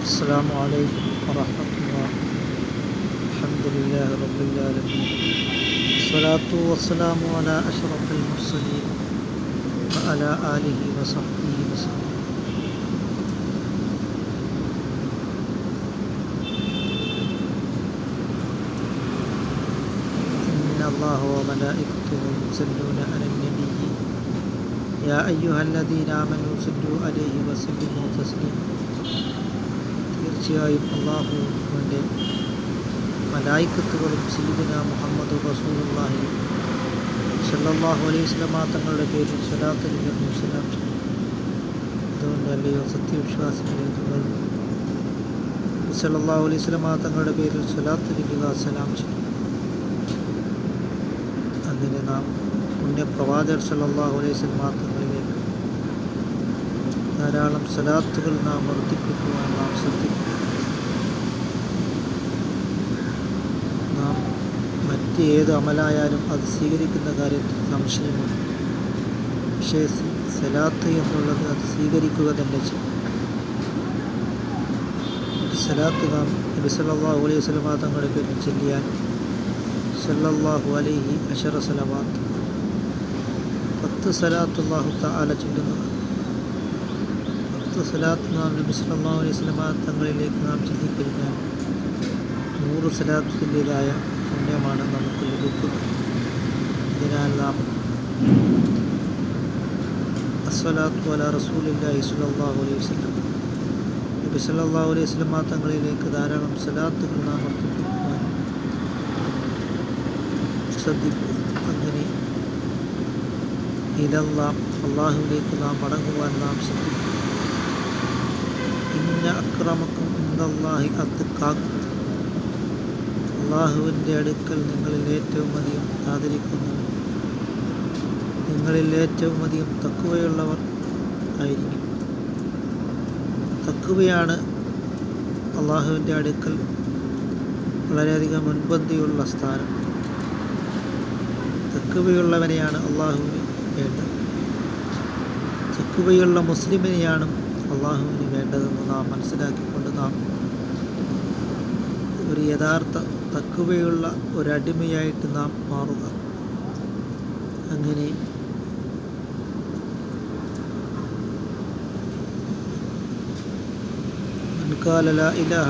السلام عليكم ورحمة الله. الحمد لله رب العالمين. الصلاة والسلام على أشرف المرسلين وعلى آله وصحبه وسلم. إن الله وملائكته يصلون على النبي. يا أيها الذين آمنوا صلوا عليه وسلموا تسليما തീർച്ചയായും അള്ളാഹുവിന്റെ മലായിക്കത്തുകളും സീദന മുഹമ്മദ് റസൂലുള്ളാഹി സല്ലാഹു അലൈഹി വസല്ലമ തങ്ങളുടെ പേരിൽ സ്വലാത്ത് നൽകുന്നു സലാം ചെയ്യും അതുകൊണ്ട് അല്ലയോ സത്യവിശ്വാസികളെ സല്ലല്ലാഹു അലൈഹി വസല്ലമ തങ്ങളുടെ പേരിൽ സ്വലാത്ത് ലിഖിത സലാം ചെയ്യും അങ്ങനെ നാം പുണ്യപ്രവാചകർ സല്ലാഹു അലൈഹി സ്വലമാ തങ്ങളിലേക്ക് ധാരാളം സലാത്തുകൾ നാം വർദ്ധിപ്പിക്കുവാൻ നാം ശ്രദ്ധിക്കുക നാം മറ്റ് ഏത് അമലായാലും അത് സ്വീകരിക്കുന്ന കാര്യത്തിൽ സംശയമുണ്ട് പക്ഷേ സലാത്ത് എന്നുള്ളത് അത് സ്വീകരിക്കുക തന്നെ ചെയ്യും. സലാത്ത് നാം നബി സല്ലല്ലാഹു അലൈഹി വസല്ലം തങ്ങളുടെ പേരിൽ ചൊല്ലിയാൽ സല്ലല്ലാഹു അലൈഹി അഷറ സലവാത്ത്. പത്ത് സലാത്ത് അല്ലാഹു തആല ചൊല്ലുന്നതാണ് പത്ത് സലാത്ത് നാം നബി സല്ലല്ലാഹു അലൈഹി വസല്ലമ തങ്ങളിലേക്ക് നാം ചൊല്ലിക്കഴിഞ്ഞാൽ നൂറ് സലാത്തിന്റെതായ പുണ്യമാണ് നമുക്ക് ലഭിക്കുന്നത്. അതിനാൽ നാം അസ്വലാത്തു അല റസൂലില്ലാഹി സ്വല്ലല്ലാഹു അലൈഹി വസ്ലം നബി സല്ലാഹു അലൈഹി വസ്ലം തങ്ങളിലേക്ക് ധാരാളം സലാത്തുകൾ നാം വർദ്ധിപ്പിക്കുവാൻ ശ്രദ്ധിക്കുക അങ്ങനെ ഇതെല്ലാം അള്ളാഹുവിലേക്ക് നാം മടങ്ങുവാൻ നാം ശ്രദ്ധിക്കും ഇന്ന അക്രമക്കും ഇന്നല്ലാഹി അത്തുക്കാക്കും അള്ളാഹുവിന്റെ അടുക്കൽ നിങ്ങളിൽ ഏറ്റവും അധികം ആദരിക്കുന്നവർ നിങ്ങളിൽ ഏറ്റവും അധികം തക്കുവയുള്ളവർ ആയിരിക്കും. തക്കുവയാണ് അള്ളാഹുവിന്റെ അടുക്കൽ വളരെയധികം മുൻപന്തിയുള്ള സ്ഥാനം. തക്കുവയുള്ളവനെയാണ് അള്ളാഹുവിന് വേണ്ടത്. തക്കുവയുള്ള മുസ്ലിമിനെയാണ് അള്ളാഹുവിന് വേണ്ടതെന്ന് നാം മനസ്സിലാക്കിക്കൊണ്ട് നാം ഒരു യഥാർത്ഥ തക്കുവയുള്ള ഒരടിമയായിട്ട് നാം മാറുക. അങ്ങനെ മുൻകാല ലാ ഇലാഹ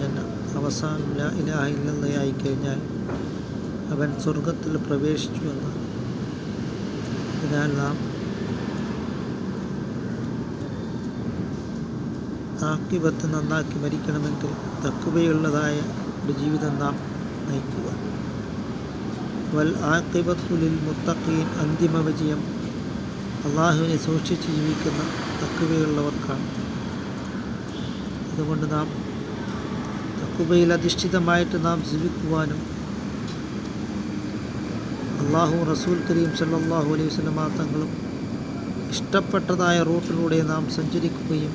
ജന്ന അവസാനം ലാ ഇലാഹ ഇല്ലല്ലയായി കഴിഞ്ഞാൽ അവൻ സ്വർഗത്തിൽ പ്രവേശിച്ചു എന്നാണ്. അതിനാൽ നാം ആക്കിപത്ത് നന്നാക്കി മരിക്കണമെങ്കിൽ തക്കുവയുള്ളതായ ഒരു ജീവിതം നാം നയിക്കുക. വൽ ആക്കിബത്തുലിൽ മുത്തഖീൻ അന്തിമ വിജയം. അള്ളാഹുവിനെ സൂക്ഷിച്ച് ജീവിക്കുന്ന തക്കുവയുള്ളവർക്കാണ് അതുകൊണ്ട് നാം തക്കുവയിൽ അധിഷ്ഠിതമായിട്ട് നാം ജീവിക്കുവാനും അള്ളാഹു റസൂൽ കരീം സല്ലാഹു അലൈഹി വസല്ലമ തങ്ങളും ഇഷ്ടപ്പെട്ടതായ റൂട്ടിലൂടെ നാം സഞ്ചരിക്കുകയും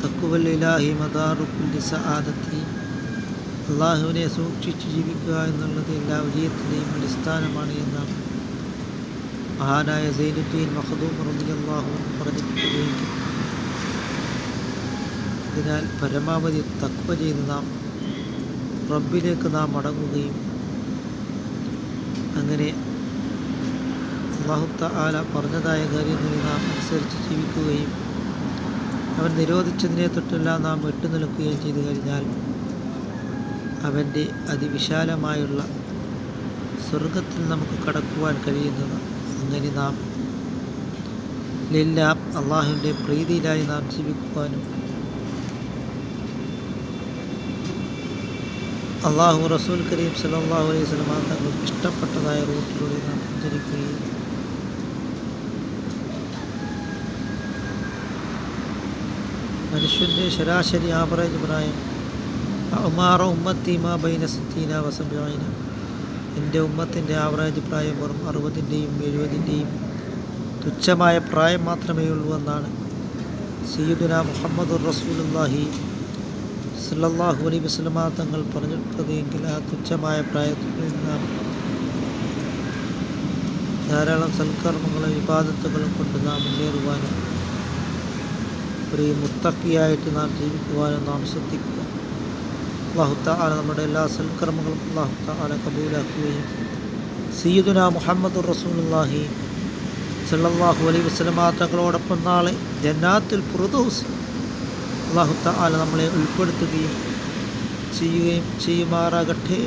തക്കുവൽ ഇലാഹി സഹാദത്തി അള്ളാഹുവിനെ സൂക്ഷിച്ച് ജീവിക്കുക എന്നുള്ളത് എല്ലാ വിജയത്തിന്റെയും അടിസ്ഥാനമാണ് എന്ന് മഹാനായ സൈനുദ്ദീൻ മഹദൂം അള്ളാഹു പറഞ്ഞിട്ടുള്ളതെങ്കിൽ അതിനാൽ പരമാവധി തക്വ ചെയ്ത് നാം റബ്ബിലേക്ക് നാം മടങ്ങുകയും അങ്ങനെ അള്ളാഹുത്ത ആല പറഞ്ഞതായ കാര്യങ്ങളിൽ നാം അനുസരിച്ച് ജീവിക്കുകയും അവൻ നിരോധിച്ചതിനെ തൊട്ടെല്ലാം നാം വിട്ടുനിൽക്കുകയും ചെയ്തു കഴിഞ്ഞാൽ അവന്റെ അതിവിശാലമായുള്ള സ്വർഗത്തിൽ നമുക്ക് കടക്കുവാൻ കഴിയുന്നത് അങ്ങനെ നാം ലില്ലാം അള്ളാഹുവിന്റെ പ്രീതിയിലായി നാം ജീവിക്കുവാനും അള്ളാഹു റസൂൽ കരീം സലാഹു അലൈഹി സ്വലമാ തങ്ങൾക്ക് ഇഷ്ടപ്പെട്ടതായ റൂട്ടിലൂടെ നാം സഞ്ചരിക്കുകയും മനുഷ്യന്റെ ശരാശരി ആവറേജ് പ്രായം. ഉമാറ മാ ബൈന സിത്തീന വസബായന എന്റെ ഉമ്മത്തിന്റെ ആവറേജ് പ്രായം വെറും അറുപതിന്റെയും എഴുപതിന്റെയും തുച്ഛമായ പ്രായം മാത്രമേ ഉള്ളൂ എന്നാണ് സയ്യിദുന മുഹമ്മദ് റസൂലുള്ളാഹി സല്ലാഹു അലൈഹി വസ്ലമ തങ്ങൾ പറഞ്ഞിട്ടുള്ളത് എങ്കിൽ ആ തുച്ഛമായ പ്രായത്തിൽ നാം ധാരാളം സൽക്കർമ്മങ്ങളും വിവാദത്തുകളും കൊണ്ട് നാം മുന്നേറുവാനും ഒരു മുത്തക്കിയായിട്ട് നാം ജീവിക്കുവാനും നാം ശ്രദ്ധിക്കുക. അള്ളാഹുത്ത ആല നമ്മുടെ എല്ലാ സൽക്കർമ്മങ്ങളും അള്ളാഹുത്ത ആല കബൂലാക്കുകയും സീദുന മുഹമ്മദ് റസൂലുള്ളാഹി സല്ലാഹു അലൈ വസല്ലമ തങ്ങളോടൊപ്പം നാളെ ജന്നാത്തിൽ ഫുർദൗസ് അള്ളാഹുത്ത ആല നമ്മളെ ഉൾപ്പെടുത്തുകയും ചെയ്യുകയും ചെയ്യുമാറാകട്ടെ.